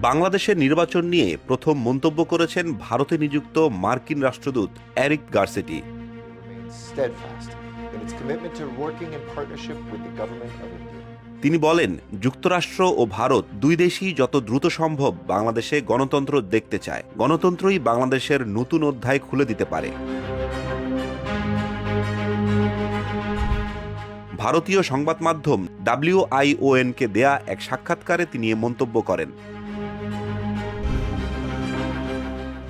বাংলাদেশের নির্বাচন নিয়ে প্রথম মন্তব্য করেছেন ভারতে নিযুক্ত মার্কিন রাষ্ট্রদূত এরিক গার্সেটি. তিনি বলেন যুক্তরাষ্ট্র ও ভারত দুই দেশই যত দ্রুত সম্ভব বাংলাদেশে গণতন্ত্র দেখতে চায়। গণতন্ত্রই বাংলাদেশের নতুন অধ্যায় খুলে দিতে পারে। ভারতীয় সংবাদ মাধ্যম ডাব্লিউআইওএনকে দেয়া এক সাক্ষাৎকারে তিনি এ মন্তব্য করেন।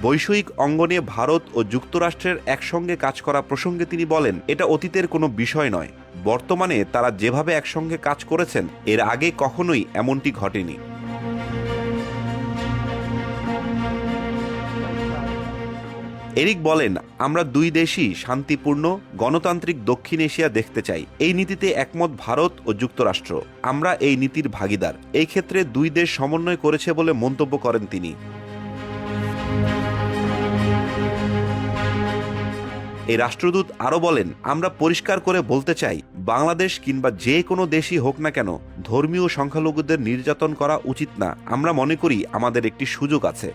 বৈষয়িক অঙ্গনে ভারত ও যুক্তরাষ্ট্রের একসঙ্গে কাজ করা প্রসঙ্গে তিনি বলেন, এটা অতীতের কোনো বিষয় নয়। বর্তমানে তারা যেভাবে একসঙ্গে কাজ করেছেন, এর আগে কখনোই এমনটি ঘটেনি। এরিক বলেন, আমরা দুই দেশই শান্তিপূর্ণ, গণতান্ত্রিক দক্ষিণ এশিয়া দেখতে চাই। এই নীতিতে একমত ভারত ও যুক্তরাষ্ট্র। আমরা এই নীতির ভাগিদার। এই ক্ষেত্রে দুই দেশ সমন্বয় করেছে বলে মন্তব্য করেন তিনি। এই রাষ্ট্রদূত আরও বলেন, আমরা পরিষ্কার করে বলতে চাই, বাংলাদেশ কিংবা যে কোনো দেশই হোক না কেন, ধর্মীয় সংখ্যালঘুদের নির্যাতন করা উচিত না। আমরা মনে করি আমাদের একটি সুযোগ আছে।